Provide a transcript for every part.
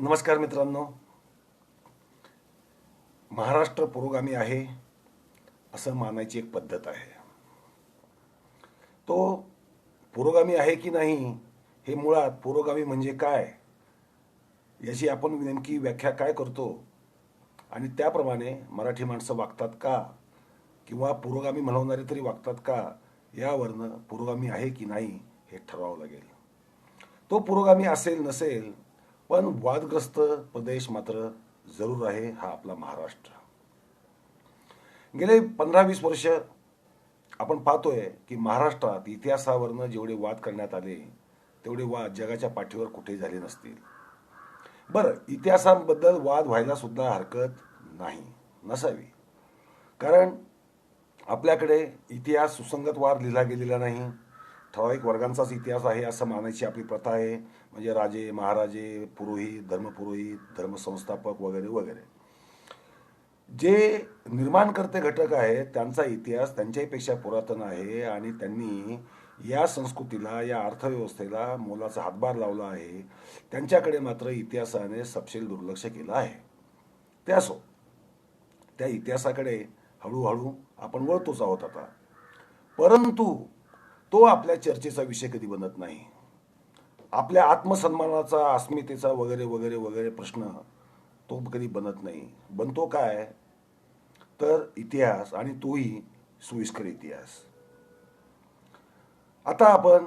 नमस्कार मित्रांनो. महाराष्ट्र पुरोगामी आहे असं मानायची एक पद्धत आहे. तो पुरोगामी आहे की नाही हे मुळात पुरोगामी म्हणजे काय? याची आपण नेमकी व्याख्या काय करतो? आणि त्याप्रमाणे मराठी माणसं वागतात का? किंवा पुरोगामी म्हणवणारे तरी वागतात का? यावरनं पुरोगामी आहे की नाही हे ठरवावं लागेल. तो पुरोगामी असेल नसेल पण वादग्रस्त प्रदेश मात्र जरूर आहे हा आपला महाराष्ट्र. गेले पंधरा वीस वर्ष आपण पाहतोय की महाराष्ट्रात इतिहासावरनं जेवढे वाद करण्यात आले तेवढे वाद जगाच्या पाठीवर कुठेही झाले नसतील. बरं इतिहासाबद्दल वाद व्हायला सुद्धा हरकत नाही नसावी. कारण आपल्याकडे इतिहास सुसंगतवार लिहिला गेलेला नाही. ठराविक वर्गांचाच इतिहास आहे असं मानायची आपली प्रथा आहे. म्हणजे राजे महाराजे पुरोहित धर्मपुरोहित धर्मसंस्थापक वगैरे वगैरे. जे निर्माणकर्ते घटक आहेत त्यांचा इतिहास त्यांच्याहीपेक्षा पुरातन आहे आणि त्यांनी या संस्कृतीला या अर्थव्यवस्थेला मोलाचा हातभार लावला आहे. त्यांच्याकडे मात्र इतिहासाने सपशेल दुर्लक्ष केलं आहे. ते असो. त्या इतिहासाकडे हळूहळू आपण वळतोच आहोत आता. परंतु तो आपल्या चर्चेचा विषय कधी बनत नाही. आपल्या आत्मसन्मानाचा अस्मितेचा वगैरे वगैरे वगैरे प्रश्न तो कधी बनत नाही. बनतो काय? तर इतिहास आणि तोही सोयीस्कर इतिहास. आता आपण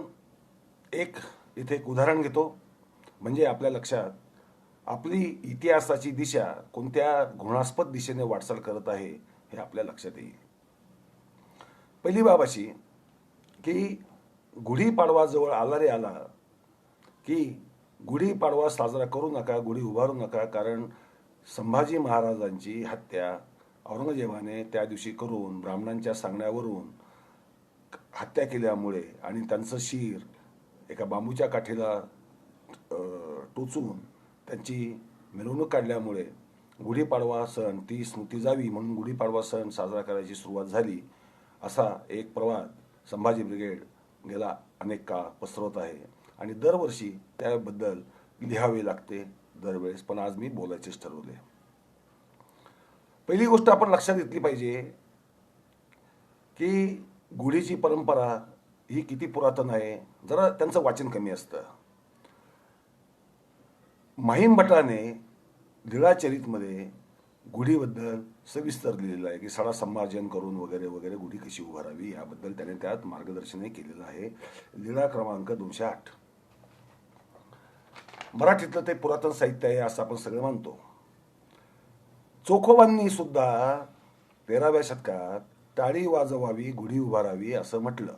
एक इथे एक उदाहरण घेतो. म्हणजे आपल्या लक्षात आपली इतिहासाची दिशा कोणत्या घृणास्पद दिशेने वाटचाल करत आहे हे आपल्या लक्षात येईल. पहिली बाब अशी की गुढीपाडवा जवळ आला रे आला की गुढीपाडवा साजरा करू नका गुढी उभारू नका कारण संभाजी महाराजांची हत्या औरंगजेबाने त्या दिवशी करून ब्राह्मणांच्या सांगण्यावरून हत्या केल्यामुळे आणि त्यांचं शिर एका बांबूच्या काठीला टोचून त्यांची मिरवणूक काढल्यामुळे गुढीपाडवा सण ती स्मृती जावी म्हणून गुढीपाडवा सण साजरा करायची सुरुवात झाली असा एक प्रवाद संभाजी ब्रिगेड गेला अनेक काळ पसरवत आहे. आणि दरवर्षी त्याबद्दल लिहावे लागते दरवेळेस. पण आज मी बोलायचेच ठरवले. पहिली गोष्ट आपण लक्षात घेतली पाहिजे की गुढीची परंपरा ही किती पुरातन आहे. जरा त्यांचं वाचन कमी असतं. माहीम भटाने लीळाचरितमध्ये गुढीबद्दल सविस्तर लिहिलेलं आहे की सडा संमार्जन करून वगैरे वगैरे गुढी कशी उभारावी याबद्दल त्याने त्यात मार्गदर्शनही केलेलं आहे. लीळा क्रमांक दोनशे आठ. मराठीतलं ते पुरातन साहित्य आहे असं आपण सगळं मानतो चोखोबांनी सुद्धा तेराव्या शतकात टाळी वाजवावी गुढी उभारावी असं म्हटलं.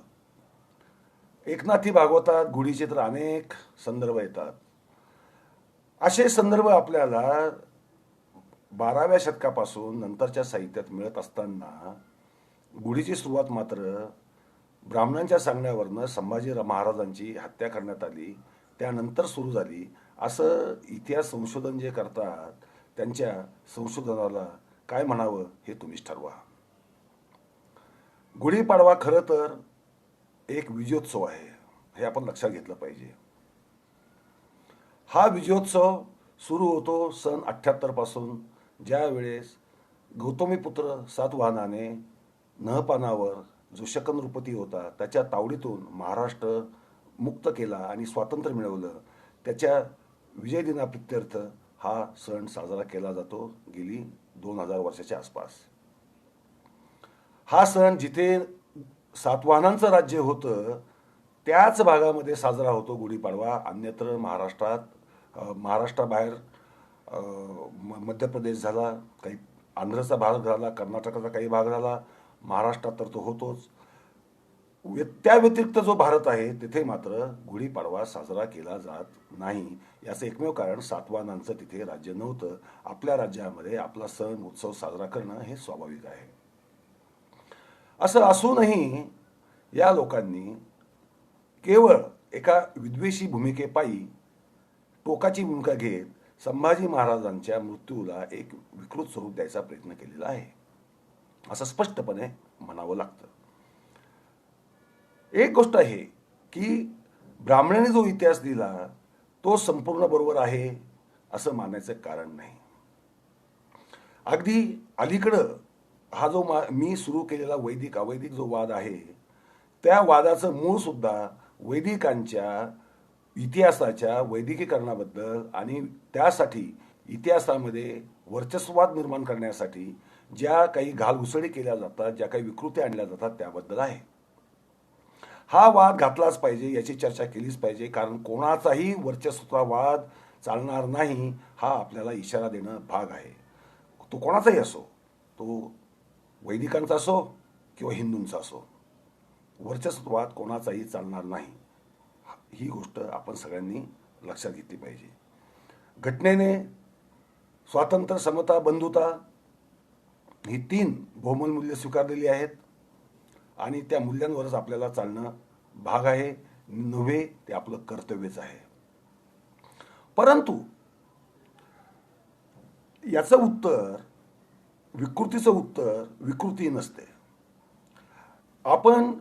एकनाथी भागवतात गुढीचे तर अनेक संदर्भ येतात. असे संदर्भ आपल्याला बाराव्या शतकापासून नंतरच्या साहित्यात मिळत असताना गुढीची सुरुवात मात्र ब्राह्मणांच्या सांगण्यावरनं संभाजी महाराजांची हत्या करण्यात आली. त्यानंतर सुरू झाली असं इतिहास संशोधन जे करतात त्यांच्या संशोधनाला काय म्हणावं हे तुम्हीच ठरवा. गुढीपाडवा खरं तर एक विजयोत्सव आहे हे आपण लक्षात घेतलं पाहिजे. हा विजयोत्सव सुरू होतो सन अठ्ठ्याहत्तरपासून ज्या वेळेस गौतमीपुत्र सातवाहनाने नहपानावर जो शकन होता त्याच्या तावडीतून महाराष्ट्र मुक्त केला आणि स्वातंत्र्य मिळवलं. त्याच्या विजयदिनाप्रित्यर्थ हा सण साजरा केला जातो गेली दोन हजार वर्षाच्या आसपास. हा सण जिथे सातवाहनांचं राज्य होतं त्याच भागामध्ये साजरा होतो गुढीपाडवा. अन्यत्र महाराष्ट्रात महाराष्ट्राबाहेर म- मध्य प्रदेश झाला काही आंध्रचा भाग झाला कर्नाटकाचा काही भाग झाला महाराष्ट्रात तर तो होतोच. त्या व्यतिरिक्त जो भारत आहे तिथे मात्र गुढीपाडवा साजरा केला जात नाही. याचं एकमेव कारण सातवाहनांचं तिथे राज्य नव्हतं. आपल्या राज्यामध्ये आपला सण उत्सव साजरा करणं हे स्वाभाविक आहे. असं असूनही या लोकांनी केवळ एका विद्वेषी भूमिकेपायी टोकाची भूमिका घेत संभाजी महाराजांच्या मृत्यूला एक विकृत स्वरूप द्यायचा प्रयत्न केलेला आहे. असं स्पष्टपणे म्हणावं लागतं. एक गोष्ट आहे की ब्राह्मणाने जो इतिहास दिला तो संपूर्ण बरोबर आहे असं मानायचं कारण नाही. अगदी अलीकडं हा जो मा मी सुरू केलेला वैदिक अवैदिक जो वाद आहे त्या वादाचं मूळ सुद्धा वैदिकांच्या इतिहासाच्या वैदिकीकरणाबद्दल आणि त्यासाठी इतिहासामध्ये वर्चस्ववाद निर्माण करण्यासाठी ज्या काही घालघुसडी केल्या जातात ज्या काही विकृती आणल्या जातात त्याबद्दल आहे. हा वाद घातलाच पाहिजे याची चर्चा केलीच पाहिजे कारण कोणाचाही वर्चस्ववाद चालणार नाही हा आपल्याला इशारा देणं भाग आहे. तो कोणाचाही असो तो वैदिकांचा असो किंवा हिंदूंचा असो वर्चस्ववाद कोणाचाही चालणार नाही. ही गोष्ट आपण सगळ्यांनी लक्षात घेतली पाहिजे. घटनेने स्वातंत्र्य समता बंधुता ही तीन बहुमल मूल्य स्वीकारलेली आहेत आणि त्या मूल्यांवरच आपल्याला चालणं भाग आहे. नव्हे ते आपलं कर्तव्यच आहे. परंतु याचं उत्तर विकृतीचं उत्तर विकृती नसते. आपण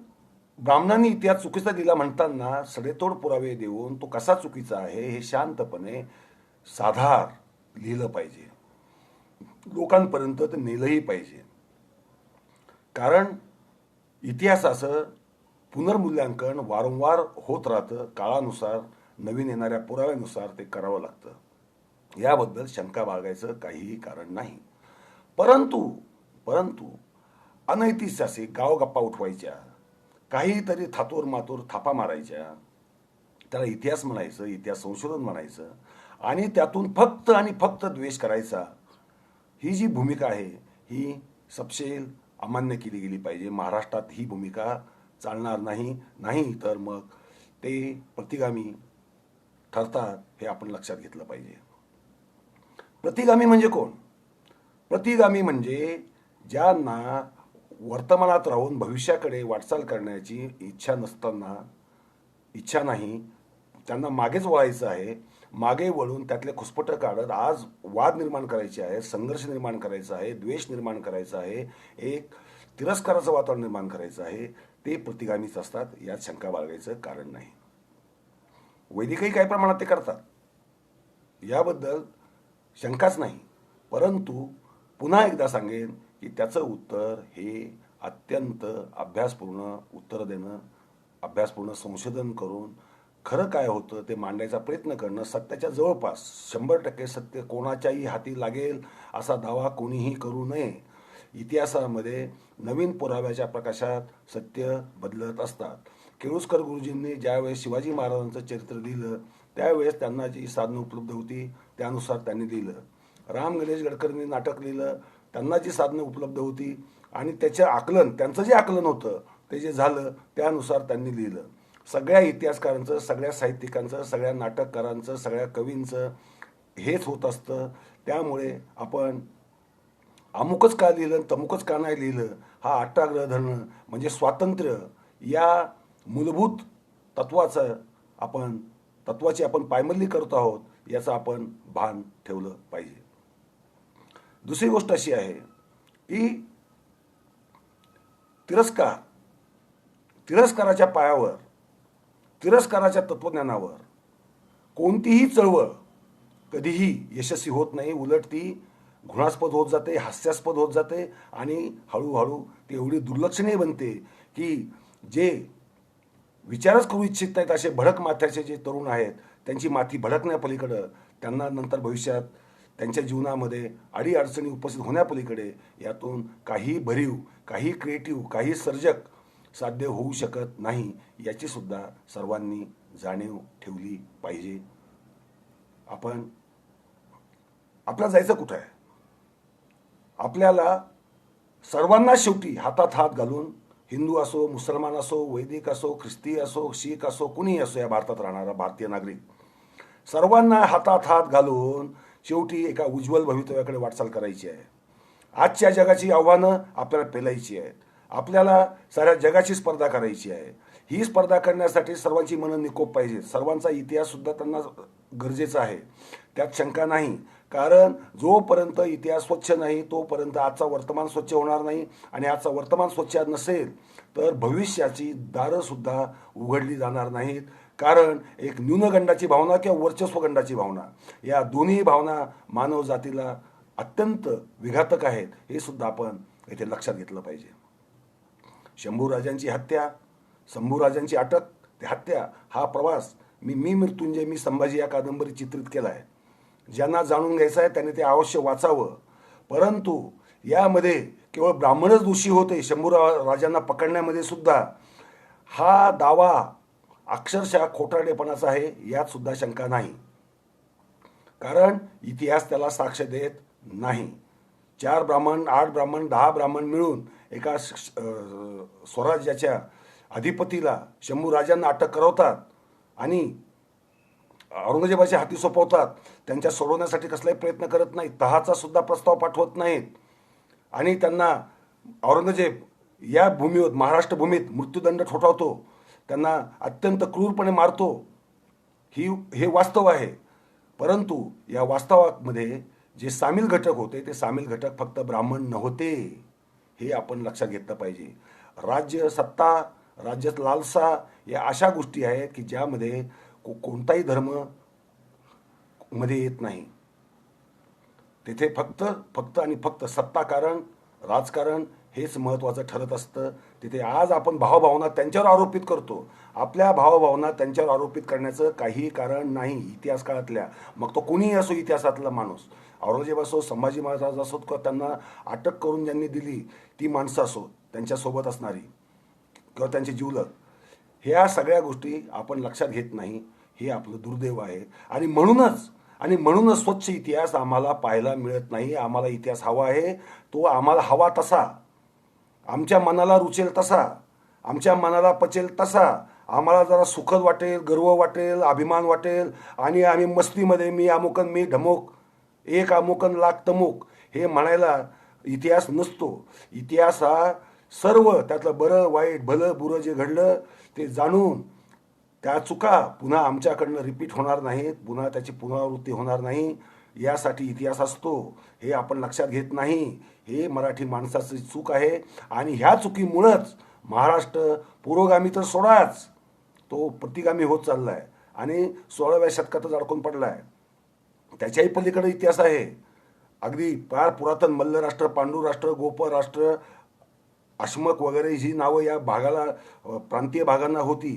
ब्राह्मणांनी इतिहास चुकीचा दिला म्हणताना सडेतोड पुरावे देऊन तो कसा चुकीचा आहे हे शांतपणे साधार लिहिलं पाहिजे. लोकांपर्यंत ते नेलंही पाहिजे. कारण इतिहासाचं पुनर्मूल्यांकन वारंवार होत राहतं. काळानुसार नवीन येणाऱ्या पुराव्यानुसार ते करावं लागतं. याबद्दल शंका बाळगायचं काहीही कारण नाही. परंतु परंतु अनैतिहासिक गावगप्पा उठवायच्या. काहीतरी थातूर मातूर थापा मारायच्या. त्याला इतिहास म्हणायचं इतिहास संशोधन म्हणायचं आणि त्यातून फक्त आणि फक्त द्वेष करायचा. ही जी भूमिका आहे ही सपशेल अमान्य केली गेली पाहिजे. महाराष्ट्रात ही भूमिका चालणार नाही नाही तर मग ते प्रतिगामी ठरतात हे आपण लक्षात घेतलं पाहिजे. प्रतिगामी म्हणजे कोण? प्रतिगामी म्हणजे ज्यांना वर्तमानात राहून भविष्याकडे वाटचाल करण्याची इच्छा नसताना इच्छा नाही त्यांना मागेच वळायचं आहे मागे वळून त्यातले खुसपटं काढत आज वाद निर्माण करायचे आहे संघर्ष निर्माण करायचा आहे द्वेष निर्माण करायचा आहे एक तिरस्काराचं वातावरण निर्माण करायचं आहे ते प्रतिगामीच असतात यात शंका बाळगायचं कारण नाही. वैदिकही काही प्रमाणात ते करतात. याबद्दल शंकाच नाही. परंतु पुन्हा एकदा सांगेन की त्याचं उत्तर हे अत्यंत अभ्यासपूर्ण उत्तर देणं अभ्यासपूर्ण संशोधन करून खरं काय होतं ते मांडायचा प्रयत्न करणं सत्याच्या जवळपास शंभर टक्के सत्य कोणाच्याही हाती लागेल असा दावा कोणीही करू नये. इतिहासामध्ये नवीन पुराव्याच्या प्रकाशात सत्य बदलत असतात. केळुसकर गुरुजींनी ज्यावेळेस शिवाजी महाराजांचं चरित्र लिहिलं त्यावेळेस त्यांना जी साधनं उपलब्ध होती त्यानुसार त्यांनी लिहिलं. राम गणेश गडकरींनी नाटक लिहिलं त्यांना जी साधनं उपलब्ध होती आणि त्याचं आकलन त्यांचं जे आकलन होतं ते जे झालं त्यानुसार त्यांनी लिहिलं. सगळ्या इतिहासकारांचं सगळ्या साहित्यिकांचं सगळ्या नाटककारांचं सगळ्या कवींचं हेच होत असतं. त्यामुळे आपण अमुकच का लिहिलं आणि तमुकच का नाही लिहिलं? हा अट्टाग्रह धरणं म्हणजे स्वातंत्र्य या मूलभूत तत्वाचं आपण तत्वाची आपण पायमल्ली करत आहोत याचं आपण भान ठेवलं पाहिजे. दुसरी गोष्ट अशी आहे की तिरस्कार तिरस्काराच्या पायावर तिरस्काराच्या तत्वज्ञानावर कोणतीही चळवळ कधीही यशस्वी होत नाही उलट ती घृणास्पद होत जाते हास्यास्पद होत जाते आणि हळूहळू ती एवढी दुर्लक्षणीय बनते की जे विचारच करू इच्छित नाहीत असे भडक माथ्याचे जे तरुण आहेत त्यांची माथी भडकण्यापलीकडं त्यांना नंतर भविष्यात त्यांच्या जीवनामध्ये अडी अडचणी उपस्थित होण्यापलीकडे यातून काही भरीव काही क्रिएटिव्ह काही सर्जक साध्य होऊ शकत नाही याची सुद्धा सर्वांनी जाणीव ठेवली पाहिजे. आपण आपला जायचं कुठं आहे? आपल्याला सर्वांना शेवटी हातात हात घालून हिंदू असो मुसलमान असो वैदिक असो ख्रिस्ती असो शीख असो कुणीही असो या भारतात राहणारा भारतीय नागरिक सर्वांना हातात हात घालून शेवटी एका उज्ज्वल भवितव्याकडे वाटचाल करायची आहे. आजच्या जगाची आव्हानं आपल्याला पेलायची आहेत. आपल्याला साऱ्या जगाची स्पर्धा करायची आहे. ही स्पर्धा करण्यासाठी सर्वांची मनं निकोप पाहिजे सर्वांचा इतिहास सुद्धा त्यांना गरजेचा आहे. त्यात शंका नाही. कारण जोपर्यंत इतिहास स्वच्छ नाही तोपर्यंत आजचा वर्तमान स्वच्छ होणार नाही आणि आजचा वर्तमान स्वच्छ नसेल तर भविष्याची दारंसुद्धा उघडली जाणार नाहीत. कारण एक न्यूनगंडाची भावना किंवा वर्चस्वगंडाची भावना या दोन्ही भावना मानव जातीला अत्यंत विघातक आहेत हे सुद्धा आपण येथे लक्षात घेतलं पाहिजे. शंभूराजांची हत्या शंभूराजांची अटक ते हत्या हा प्रवास मी मी मृत्युंजय मी संभाजी या कादंबरीत चित्रित केला आहे ज्यांना जाणून घ्यायचं आहे त्यांनी ते अवश्य वाचावं. परंतु यामध्ये केवळ ब्राह्मणच दोषी होते शंभूरा राजांना पकडण्यामध्ये सुद्धा. हा दावा अक्षरशः खोटारडेपणाचा आहे यात सुद्धा शंका नाही. कारण इतिहास त्याला साक्ष देत नाही. चार ब्राह्मण आठ ब्राह्मण दहा ब्राह्मण मिळून एका श- स्वराज्याच्या अधिपतीला शंभू राजांना अटक करवतात आणि औरंगजेबाच्या हाती सोपवतात. त्यांच्या सोडवण्यासाठी कसलाही प्रयत्न करत नाहीत. तहाचा सुद्धा प्रस्ताव पाठवत नाहीत. आणि त्यांना औरंगजेब या भूमीवर महाराष्ट्र भूमीत मृत्यूदंड ठोठावतो. त्यांना अत्यंत क्रूरपणे मारतो. ही हे वास्तव आहे. परंतु या वास्तवामध्ये जे सामील घटक होते ते सामील घटक फक्त ब्राह्मण नव्हते. हे आपण लक्षात घेतलं पाहिजे. राज्य सत्ता राज्यात लालसा या अशा गोष्टी आहेत की ज्यामध्ये को कोणताही धर्ममध्ये येत नाही. तिथे फक्त फक्त आणि फक्त सत्ताकारण राजकारण हेच महत्त्वाचं ठरत असतं. तिथे आज आपण भावभावना त्यांच्यावर आरोपित करतो. आपल्या भावभावना त्यांच्यावर आरोपित करण्याचं काही कारण नाही इतिहास काळातल्या. मग तो कोणीही असो इतिहासातला माणूस. औरंगजेब असो संभाजी महाराज असो किंवा त्यांना अटक करून ज्यांनी दिली ती माणसं असो त्यांच्यासोबत असणारी किंवा त्यांचे जीवलग. ह्या सगळ्या गोष्टी आपण लक्षात घेत नाही. हे आपलं दुर्दैव आहे. आणि म्हणूनच आणि म्हणूनच स्वच्छ इतिहास आम्हाला पाहायला मिळत नाही. आम्हाला इतिहास हवा आहे. तो आम्हाला हवा तसा. आमच्या मनाला रुचेल तसा. आमच्या मनाला पचेल तसा. आम्हाला जरा सुखद वाटेल गर्व वाटेल अभिमान वाटेल. आणि आम्ही मस्तीमध्ये मी अमुकन मी ढमोक एक अमुकन लाख तमुक हे म्हणायला इतिहास नसतो. इतिहास हा सर्व त्यातलं बरं वाईट भलं बुरं जे घडलं ते जाणून त्या चुका पुन्हा आमच्याकडनं रिपीट होणार नाहीत पुन्हा त्याची पुनरावृत्ती होणार नाही. यासाठी इतिहास असतो हे आपण लक्षात घेत नाही. हे मराठी माणसाची चूक आहे आणि ह्या चुकीमुळंच महाराष्ट्र पुरोगामी तर सोडाच तो प्रतिगामी होत चालला आहे आणि सोळाव्या शतकातच अडकून पडला आहे त्याच्याही पलीकडे इतिहास आहे. अगदी फार पुरातन मल्लराष्ट्र पांडुराष्ट्र गोपराष्ट्र अश्मक वगैरे ही नावं या भागाला प्रांतीय भागांना होती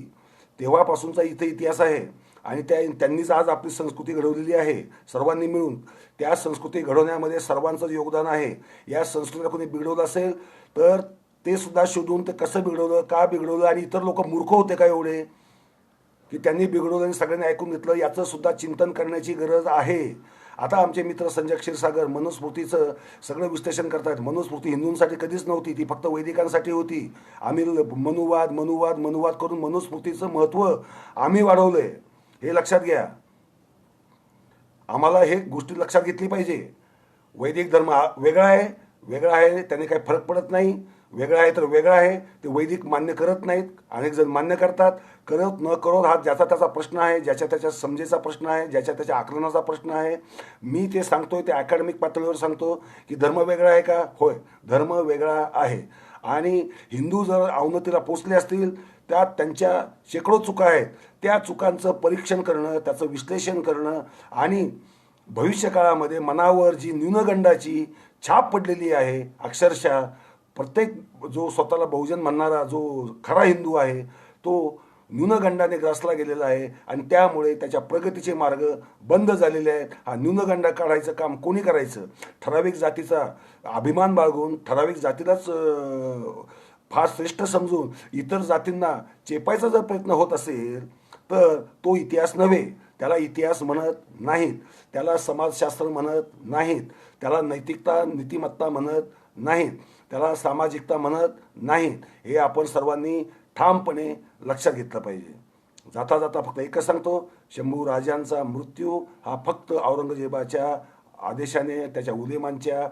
तेव्हापासूनचा इथे इतिहास आहे. आणि त्या त्यांनीच आज आपली संस्कृती घडवलेली आहे सर्वांनी मिळून. त्या संस्कृती घडवण्यामध्ये सर्वांचं योगदान आहे. या संस्कृतीला कोणी बिघडवलं असेल तर ते सुद्धा शोधून ते कसं बिघडवलं का बिघडवलं आणि इतर लोक मूर्ख होते का एवढे की त्यांनी बिघडवलं आणि सगळ्यांनी ऐकून घेतलं याचं सुद्धा चिंतन करण्याची गरज आहे. आता आमचे मित्र संजय क्षीरसागर मनुस्मृतीचं सगळं विश्लेषण करतात मनुस्मृती हिंदूंसाठी कधीच नव्हती ती फक्त वैदिकांसाठी होती. आम्ही मनुवाद मनुवाद मनुवाद करून मनुस्मृतीचं महत्त्व आम्ही वाढवलंय. हे लक्षात घ्या. आम्हाला हे गोष्टी लक्षात घेतली पाहिजे. वैदिक धर्म वेगळा आहे वेगळा आहे त्याने काही फरक पडत नाही. वेगळा आहे तर वेगळा आहे. ते वैदिक मान्य करत नाहीत. अनेक जण मान्य करतात. करत न करत हा ज्याचा त्याचा प्रश्न आहे ज्याच्या त्याच्या समजेचा प्रश्न आहे ज्याच्या त्याच्या आकलनाचा प्रश्न आहे. मी ते सांगतोय ते अकॅडमिक पातळीवर सांगतो की धर्म वेगळा आहे का? होय धर्म वेगळा आहे. आणि हिंदू जर अवनतीला पोचले असतील त्यात त्यांच्या शेकडो चुका आहेत. त्या चुकांचं परीक्षण करणं त्याचं विश्लेषण करणं आणि भविष्यकाळामध्ये मनावर जी न्यूनगंडाची छाप पडलेली आहे अक्षरशः प्रत्येक जो स्वतःला बहुजन म्हणणारा जो खरा हिंदू आहे तो न्यूनगंडाने ग्रासला गेलेला आहे आणि त्यामुळे त्याच्या प्रगतीचे मार्ग बंद झालेले आहेत. हा न्यूनगंड काढायचं काम कोणी करायचं? ठराविक जातीचा अभिमान बाळगून ठराविक जातीलाच फार श्रेष्ठ समजून इतर जातींना चेपायचा जर प्रयत्न होत असेल तर तो इतिहास नव्हे. त्याला इतिहास म्हणत नाहीत. त्याला समाजशास्त्र म्हणत नाहीत. त्याला नैतिकता नीतिमत्ता म्हणत नाहीत. त्याला सामाजिकता म्हणत नाहीत हे आपण सर्वांनी ठामपणे लक्षात घेतलं पाहिजे. जाता जाता फक्त एकच सांगतो शंभू राजांचा मृत्यू हा फक्त औरंगजेबाच्या आदेशाने त्याच्या उलेमांच्या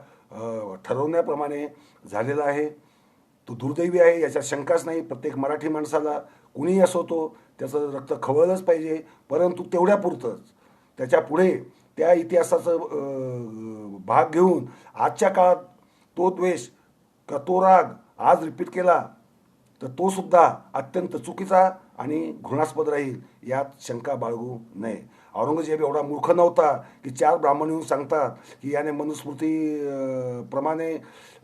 ठरवण्याप्रमाणे झालेला आहे. तो दुर्दैवी आहे याच्यात शंकाच नाही. प्रत्येक मराठी माणसाला कुणीही असो तो त्याचं रक्त खवळलंच पाहिजे. परंतु तेवढ्यापुरतंच त्याच्या पुढे त्या इतिहासाचं भाग घेऊन आजच्या काळात तो द्वेष का तो राग आज रिपीट केला तर तो सुद्धा अत्यंत चुकीचा आणि घृणास्पद राहील यात शंका बाळगू नये. औरंगजेब एवढा मूर्ख नव्हता की चार ब्राह्मण येऊन सांगतात की याने मनुस्मृती प्रमाणे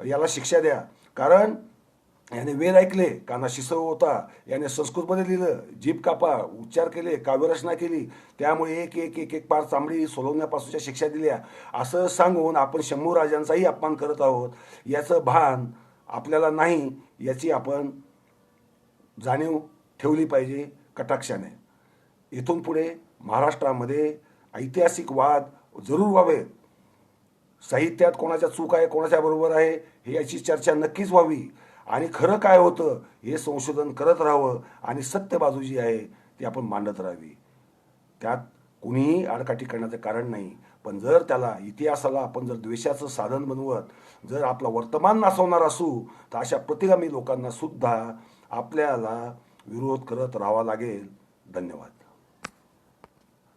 याला शिक्षा द्या. कारण याने वेद ऐकले काना शिसव होता. याने संस्कृतमध्ये लिहिलं जीभ कापा उच्चार केले काव्यरचना केली. त्यामुळे एक एक एक एक पार चांबडी सोलवण्यापासूनच्या शिक्षा दिल्या. असं सांगून आपण शंभू राजांचाही अपमान करत आहोत. याचं भान आपल्याला नाही याची आपण जाणीव ठेवली पाहिजे कटाक्षाने. इथून पुढे महाराष्ट्रामध्ये ऐतिहासिक वाद जरूर व्हावेत. साहित्यात कोणाच्या चूक आहे कोणाच्या बरोबर आहे हे याची चर्चा नक्कीच व्हावी. आणि खरं काय होतं हे संशोधन करत राहावं आणि सत्य बाजू जी आहे ती आपण मांडत राहावी. त्यात कुणीही आडकाठी करण्याचं कारण नाही पण जर त्याला इतिहासाला आपण जर द्वेषाचं साधन बनवत जर आपला वर्तमान नासवणार असू तर अशा प्रतिगामी लोकांना सुद्धा आपल्याला विरोध करत राहावा लागेल. धन्यवाद.